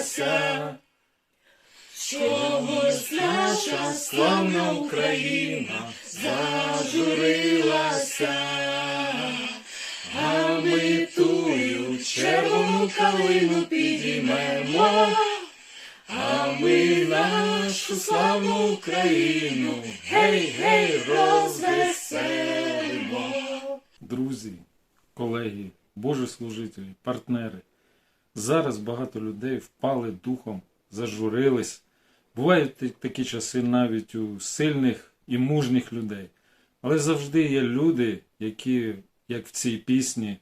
паслася, чогось наша славна Україна зажурилася, а ми тую червону калину підіймемо, а ми нашу славну Україну, гей, гей, розвеселимо. Друзі, колеги, Божі служителі, партнери. Зараз багато людей впали духом, зажурились. Бувають такі часи навіть у сильних і мужніх людей. Але завжди є люди, які, як в цій пісні,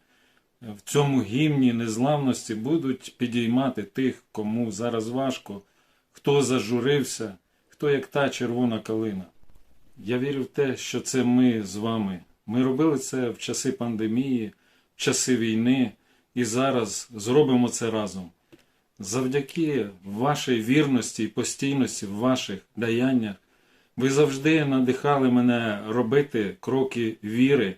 в цьому гімні незламності будуть підіймати тих, кому зараз важко, хто зажурився, хто як та червона калина. Я вірю в те, що це ми з вами. Ми робили це в часи пандемії, в часи війни, і зараз зробимо це разом. Завдяки вашій вірності і постійності в ваших даяннях ви завжди надихали мене робити кроки віри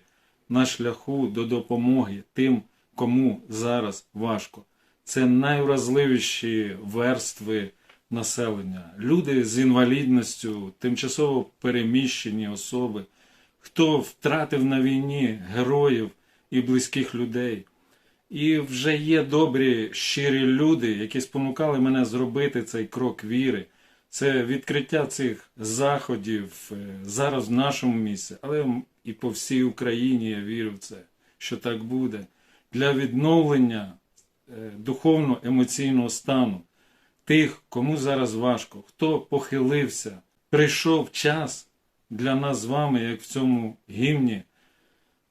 на шляху до допомоги тим, кому зараз важко. Це найвразливіші верстви населення, люди з інвалідністю, тимчасово переміщені особи, хто втратив на війні героїв і близьких людей. І вже є добрі, щирі люди, які спонукали мене зробити цей крок віри. Це відкриття цих заходів е, зараз в нашому місці, але і по всій Україні я вірю в це, що так буде. Для відновлення е, духовно-емоційного стану тих, кому зараз важко, хто похилився, прийшов час для нас з вами, як в цьому гімні,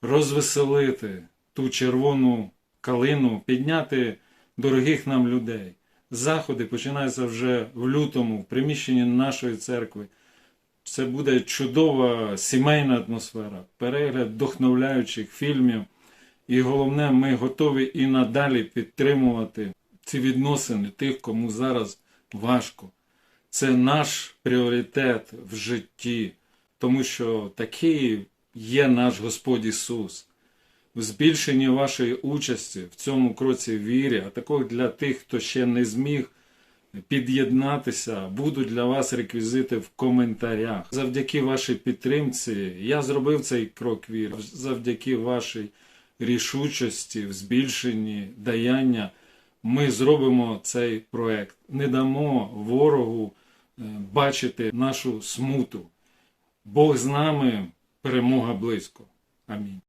розвеселити ту червону калину, підняти дорогих нам людей. Заходи починаються вже в лютому, в приміщенні нашої церкви. Це буде чудова сімейна атмосфера, перегляд вдохновляючих фільмів. І головне, ми готові і надалі підтримувати ці відносини тих, кому зараз важко. Це наш пріоритет в житті, тому що такий є наш Господь Ісус. Збільшенні вашої участі в цьому кроці вірі, а також для тих, хто ще не зміг під'єднатися, будуть для вас реквізити в коментарях. Завдяки вашій підтримці я зробив цей крок віри. Завдяки вашій рішучості, в збільшенні даяння ми зробимо цей проект. Не дамо ворогу е, бачити нашу смуту. Бог з нами, перемога близько. Амінь.